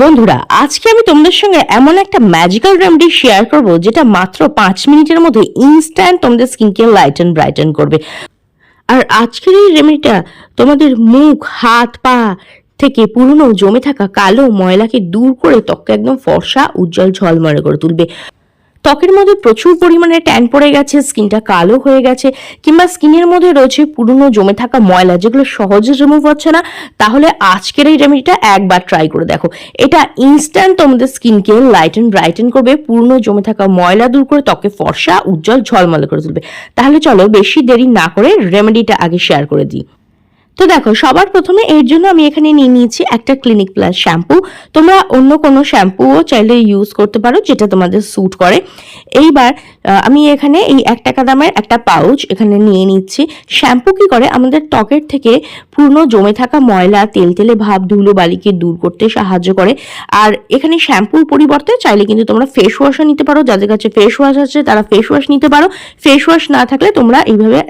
বন্ধুরা, আজকে আমি তোমাদের সঙ্গে এমন একটা ম্যাজিক্যাল রেমেডি শেয়ার করব, যেটা মাত্র পাঁচ মিনিটের মধ্যে ইনস্ট্যান্ট তোমাদের স্কিনকে লাইটেন ব্রাইটেন করবে। আর আজকের এই রেমেডিটা তোমাদের মুখ, হাত, পা থেকে পুরনো জমে থাকা কালো ময়লাকে দূর করে ত্বককে একদম ফর্সা, উজ্জ্বল ঝলমলে করে তুলবে। ত্বকের মধ্যে প্রচুর পরিমাণে ট্যান পড়ে গেছে, স্কিনটা কালো হয়ে গেছে, কিংবা স্কিনের মধ্যে রয়েছে পুরনো জমে থাকা ময়লা যেগুলো সহজে রিমুভ হচ্ছে না, তাহলে আজকের এই রেমেডিটা একবার ট্রাই করে দেখো। এটা ইনস্ট্যান্ট তোমাদের স্কিনকে লাইটেন ব্রাইটেন করবে, পুরনো জমে থাকা ময়লা দূর করে ত্বকে ফর্সা, উজ্জ্বল ঝলমলে করে তুলবে। তাহলে চলো বেশি দেরি না করে রেমেডিটা আগে শেয়ার করে দিই। তো দেখো, সবার প্রথমে এর জন্য আমি এখানে নিয়ে নিয়েছি একটা ক্লিনিক প্লাস শ্যাম্পু তোমরা অন্য কোনো শ্যাম্পুও চাইলে ইউজ করতে পারো, যেটা তোমাদের স্যুট করে। এইবার আমি এখানে এই এক টাকা দামের একটা পাউচ এখানে নিয়ে নিচ্ছি। শ্যাম্পু কি করে? আমাদের ত্বকের থেকে পুরনো জমে থাকা ময়লা, তেল, তেলে ভাব, ধুলো, বালিকে দূর করতে সাহায্য করে। আর এখানে শ্যাম্পুর পরিবর্তে চাইলে কিন্তু তোমরা ফেস ওয়াশও নিতে পারো। যাদের কাছে ফেস ওয়াশ আছে, তারা ফেস ওয়াশ নিতে পারো। ফেস ওয়াশ না থাকলে তোমরা এইভাবে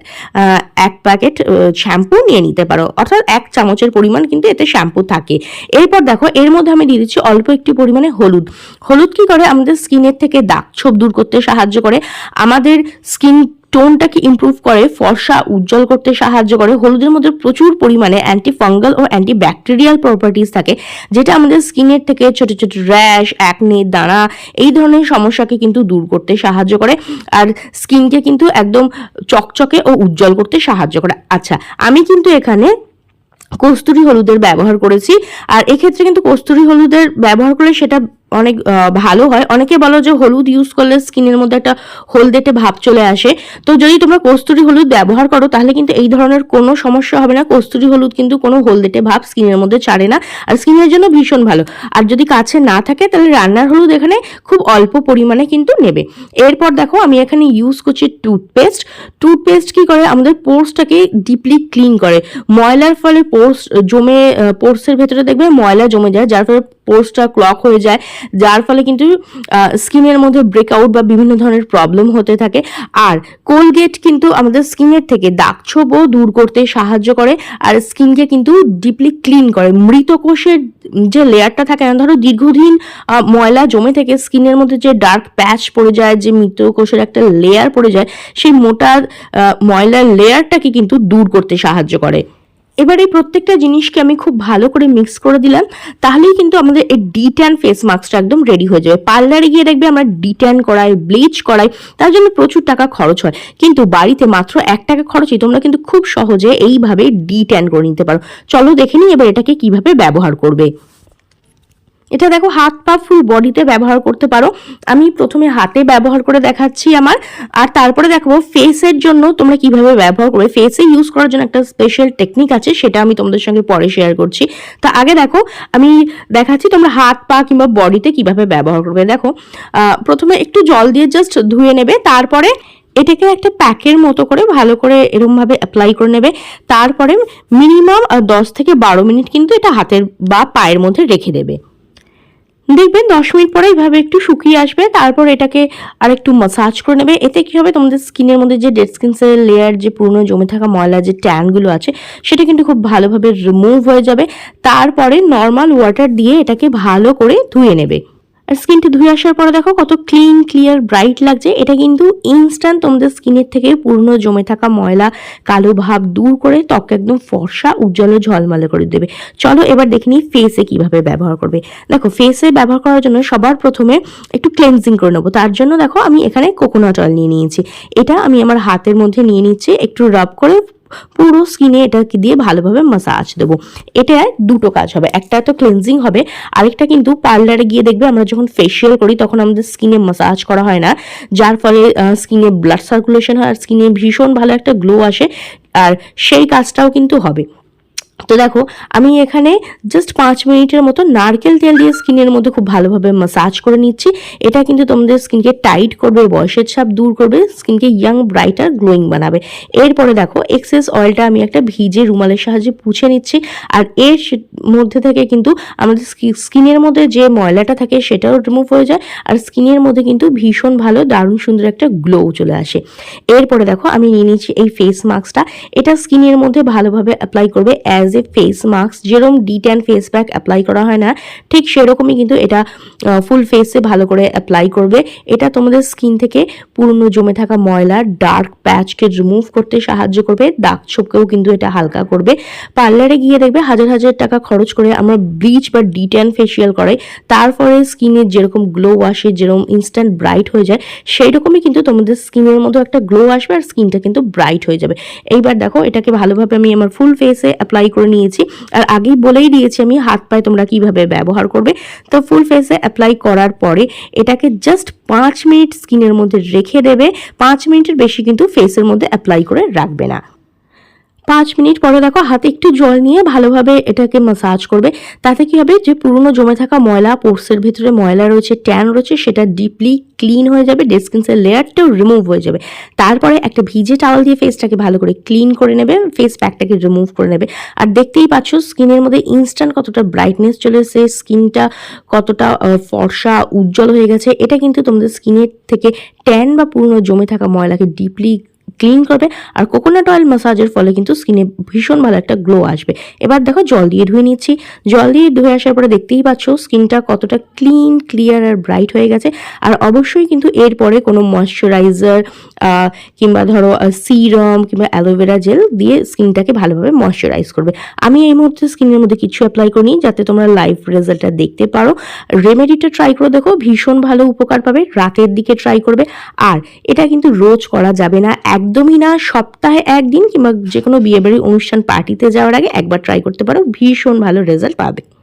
এক প্যাকেট শ্যাম্পু নিয়ে নিতে পারো। অর্থাৎ এক চামচের পরিমাণ কিন্তু এতে শ্যাম্পু থাকে। এরপর দেখো, এর মধ্যে আমি দিয়ে দিচ্ছি অল্প একটি পরিমাণে হলুদ। হলুদ কি করে? আমাদের স্কিনের থেকে দাগ ছোপ দূর করতে সাহায্য করে। আমাদের স্কিন টোনটাকে ইমপ্রুভ করে, ফর্সা উজ্জ্বল করতে সাহায্য করে। হলুদের মধ্যে প্রচুর পরিমাণে অ্যান্টি ফাঙ্গাল ও অ্যান্টি ব্যাকটেরিয়াল প্রপার্টিস থাকে, যেটা আমাদের স্কিনের থেকে ছোট ছোট র্যাশ অ্যাকনে দানা, এই ধরনের সমস্যাকে কিন্তু দূর করতে সাহায্য করে। আর স্কিনকে কিন্তু একদম চকচকে ও উজ্জ্বল করতে সাহায্য করে। আচ্ছা আমি কিন্তু এখানে কস্তুরি হলুদের ব্যবহার করেছি, আর এক্ষেত্রে কিন্তু কস্তুরি হলুদের ব্যবহার করলে সেটা অনেক ভালো হয়। অনেকে বলো যে হলুদ ইউজ করলে স্কিনের মধ্যে একটা হলদেটে ভাব চলে আসে। তো যদি তোমরা কস্তুরি হলুদ ব্যবহার করো, তাহলে কিন্তু এই ধরনের কোনো সমস্যা হবে না। কস্তুরি হলুদ কিন্তু কোনো হলদেটে ভাব স্কিনের মধ্যে ছাড়ে না। আর স্কিনের জন্য ভীষণ ভালো। আর যদি কাছে না থাকে, তাহলে রান্নার হলুদ এখানে খুব অল্প পরিমাণে কিন্তু নেবে। এরপর দেখো, আমি এখানে ইউজ করছি টুথপেস্ট টুথপেস্ট কি করে? আমাদের পোর্সটাকে ডিপলি ক্লিন করে। ময়লার ফলে পোর্স জমে পোর্সের ভেতরে দেখবে ময়লা জমে যায়, যার ফলে পোর্সটা ক্লক হয়ে যায়, যার ফলে কিন্তু স্কিনের মধ্যে ব্রেকআউট বা বিভিন্ন ধরনের প্রবলেম হতে থাকে। আর কোলগেট কিন্তু আমাদের স্কিনের থেকে দাগ ছোপও দূর করতে সাহায্য করে, আর স্কিনকে কিন্তু ডিপলি ক্লিন করে। মৃত কোষের যে লেয়ারটা থাকে না ধরো দীর্ঘদিন ময়লা জমে থেকে স্কিনের মধ্যে যে ডার্ক প্যাচ পড়ে যায়, যে মৃত কোষের একটা লেয়ার পড়ে যায়, সেই মোটা ময়লার লেয়ারটাকে কিন্তু দূর করতে সাহায্য করে। এবার এই প্রত্যেকটা জিনিসকে আমি খুব ভালো করে মিক্স করে দিলাম, তাহলেই কিন্তু আমাদের এই ডি ট্যান ফেস মাস্কটা একদম রেডি হয়ে যাবে। পার্লারে গিয়ে দেখবে আমরা ডি ট্যান করাই ব্লিচ করাই, তার জন্য প্রচুর টাকা খরচ হয়। কিন্তু বাড়িতে মাত্র এক টাকা খরচই তোমরা কিন্তু খুব সহজে এইভাবে ডি ট্যান করে নিতে পারো। চলো দেখে নিই এবার এটাকে কীভাবে ব্যবহার করবে। এটা দেখো, হাত পা ফুল বডিতে ব্যবহার করতে পারো। আমি প্রথমে হাতে ব্যবহার করে দেখাচ্ছি আমার। আর তারপরে দেখাবো ফেসের জন্য তোমরা কীভাবে ব্যবহার করবে। ফেসে ইউজ করার জন্য একটা স্পেশাল টেকনিক আছে, সেটা আমি তোমাদের সঙ্গে পরে শেয়ার করছি। তা আগে দেখো, আমি দেখাচ্ছি তোমরা হাত পা কিংবা বডিতে কীভাবে ব্যবহার করবে। দেখো প্রথমে একটু জল দিয়ে জাস্ট ধুয়ে নেবে, তারপরে এটাকে একটা প্যাকের মতো করে ভালো করে এরমভাবে অ্যাপ্লাই করে নেবে। তারপরে মিনিমাম দশ থেকে বারো মিনিট কিন্তু এটা হাতের বা পায়ের মধ্যে রেখে দেবে। দেখবেন দশ মিনিট পরে এইভাবে একটু শুকিয়ে আসবে, তারপর এটাকে আর একটু মাসাজ করে নেবে। এতে কি হবে? তোমাদের স্কিনের মধ্যে যে ডেড স্কিন সেলের লেয়ার যে পুরনো জমে থাকা ময়লা, যে ট্যানগুলো আছে, সেটা কিন্তু খুব ভালোভাবে রিমুভ হয়ে যাবে। তারপরে নর্মাল ওয়াটার দিয়ে এটাকে ভালো করে ধুয়ে নেবে। আর স্কিনটি ধুয়ে আসার পরে দেখো কত ক্লিন ক্লিয়ার ব্রাইট লাগছে। এটা কিন্তু ইনস্ট্যান্ট তোমাদের স্কিনের থেকে পুরনো জমে থাকা ময়লা, কালো ভাব দূর করে ত্বক একদম ফর্সা, উজ্জ্বল ঝলমলে করে দেবে। চলো এবার দেখে নিই ফেসে কীভাবে ব্যবহার করবে। দেখো ফেসে ব্যবহার করার জন্য সবার প্রথমে একটু ক্লেনজিং করে নেব। তার জন্য দেখো আমি এখানে কোকোনাট অয়েল নিয়ে নিয়েছি। এটা আমি আমার হাতের মধ্যে নিয়ে নিচ্ছি, একটু রাব করে পুরো স্কিনে এটাকে দিয়ে ভালোভাবে মাসাজ দেবো। এটা দুটো কাজ হবে। একটা তো ক্লিনজিং হবে, আরেকটা কিন্তু পার্লারে গিয়ে দেখবে আমরা যখন ফেসিয়াল করি তখন আমাদের স্কিনে মাসাজ করা হয় না। যার ফলে স্কিনে ব্লাড সার্কুলেশন হয় আর স্কিনে ভীষণ ভালো একটা গ্লো আসে। আর সেই কাজটাও কিন্তু হবে। তো দেখো, আমি এখানে জাস্ট পাঁচ মিনিটের মতো নারকেল তেল দিয়ে স্কিনের মধ্যে খুব ভালোভাবে মাসাজ করে নিচ্ছি। এটা কিন্তু তোমাদের স্কিনকে টাইট করবে, বয়সের ছাপ দূর করবে, স্কিনকে ইয়াং ব্রাইটার গ্লোয়িং বানাবে। এরপরে দেখো এক্সেস অয়েলটা আমি একটা ভিজে রুমালের সাহায্যে পুছে নিচ্ছি। আর এর মধ্যে থেকে কিন্তু আমাদের স্কিনের মধ্যে যে ময়লাটা থাকে সেটাও রিমুভ হয়ে যায়। আর স্কিনের মধ্যে কিন্তু ভীষণ ভালো, দারুণ, সুন্দর একটা গ্লো চলে আসে। এরপরে দেখো, আমি নিয়ে নিচ্ছি এই ফেস মাস্কটা এটা স্কিনের মধ্যে ভালোভাবে অ্যাপ্লাই করবে as as a face mask যেরকম de tan face pack apply করা হয় না, ঠিক সেরকমই কিন্তু এটা ফুল ফেসে ভালো করে অ্যাপ্লাই করবে। এটা তোমাদের স্কিন থেকে পুরনো জমে থাকা ময়লা ডার্ক প্যাচকে রিমুভ করতে সাহায্য করবে, দাগ ছোপকেও কিন্তু এটা হালকা করবে। পার্লারে গিয়ে দেখবে হাজার হাজার টাকা খরচ করে আমরা ব্লিচ বা ডি ট্যান ফেসিয়াল করাই, তারপরে স্কিনের যেরকম গ্লো আসে, যেরকম ইনস্ট্যান্ট ব্রাইট হয়ে যায় সেই রকমই কিন্তু তোমাদের স্কিনের মধ্যে একটা গ্লো আসবে আর স্কিনটা কিন্তু ব্রাইট হয়ে যাবে। এইবার দেখো এটাকে ভালোভাবে আমি আমার ফুল ফেসে অ্যাপ্লাই করে নিয়েছি। আর আগেই বলেই দিয়েছি আমি, হাত পায়ে তোমরা কীভাবে ব্যবহার করবে। তো ফুল ফেসে অ্যাপ্লাই করার পরে এটাকে জাস্ট পাঁচ মিনিট স্কিনের মধ্যে রেখে দেবে। পাঁচ মিনিটের বেশি কিন্তু ফেসের মধ্যে অ্যাপ্লাই করে রাখবে না। পাঁচ মিনিট পরে দেখো হাতে একটু জল নিয়ে ভালোভাবে এটাকে মাসাজ করবে। তাতে কি হবে যে পুরনো জমে থাকা ময়লা, পোর্সের ভিতরে ময়লা রয়েছে ট্যান রয়েছে, সেটা ডিপলি ক্লিন হয়ে যাবে ডেসকিনসের লেয়ারটাও রিমুভ হয়ে যাবে। তারপরে একটা ভিজে টাওয়াল দিয়ে ফেসটাকে ভালো করে ক্লিন করে নেবে ফেস প্যাকটাকে রিমুভ করে নেবে। আর দেখতেই পাচ্ছ স্কিনের মধ্যে ইনস্ট্যান্ট কতটা ব্রাইটনেস চলে এসেছে স্কিনটা কতটা ফর্সা, উজ্জ্বল হয়ে গেছে। এটা কিন্তু তোমাদের স্কিনের থেকে ট্যান বা পুরনো জমে থাকা ময়লাকে ডিপলি ক্লিন করবে। আর কোকোনাট অয়েল ম্যাসাজের ফলে কিন্তু স্কিনে ভীষণ ভালো একটা গ্লো আসবে। এবার দেখো, জল দিয়ে ধুয়ে নিচ্ছি। জল দিয়ে ধুয়ে আসার পরে দেখতেই পাচ্ছ স্কিনটা কতটা ক্লিন ক্লিয়ার আর ব্রাইট হয়ে গেছে। আর অবশ্যই কিন্তু এরপরে কোনো ময়শ্চারাইজার কিংবা ধরো সিরাম কিংবা অ্যালোভেরা জেল দিয়ে স্কিনটাকে ভালোভাবে ময়শ্চারাইজ করবে। আমি এই মুহূর্তে স্কিনের মধ্যে কিছু অ্যাপ্লাই করিনি, যাতে তোমরা লাইভ রেজাল্টটা দেখতে পারো। রেমেডিটা ট্রাই করে দেখো, ভীষণ ভালো উপকার পাবে, রাতের দিকে ট্রাই করবে। আর এটা কিন্তু রোজ করা যাবে না, একদমই না, সপ্তাহে একদিন কিংবা যে কোনো বিয়েবাড়ি অনুষ্ঠান পার্টিতে যাওয়ার আগে একবার ট্রাই করতে পারো, ভীষণ ভালো রেজাল্ট পাবে।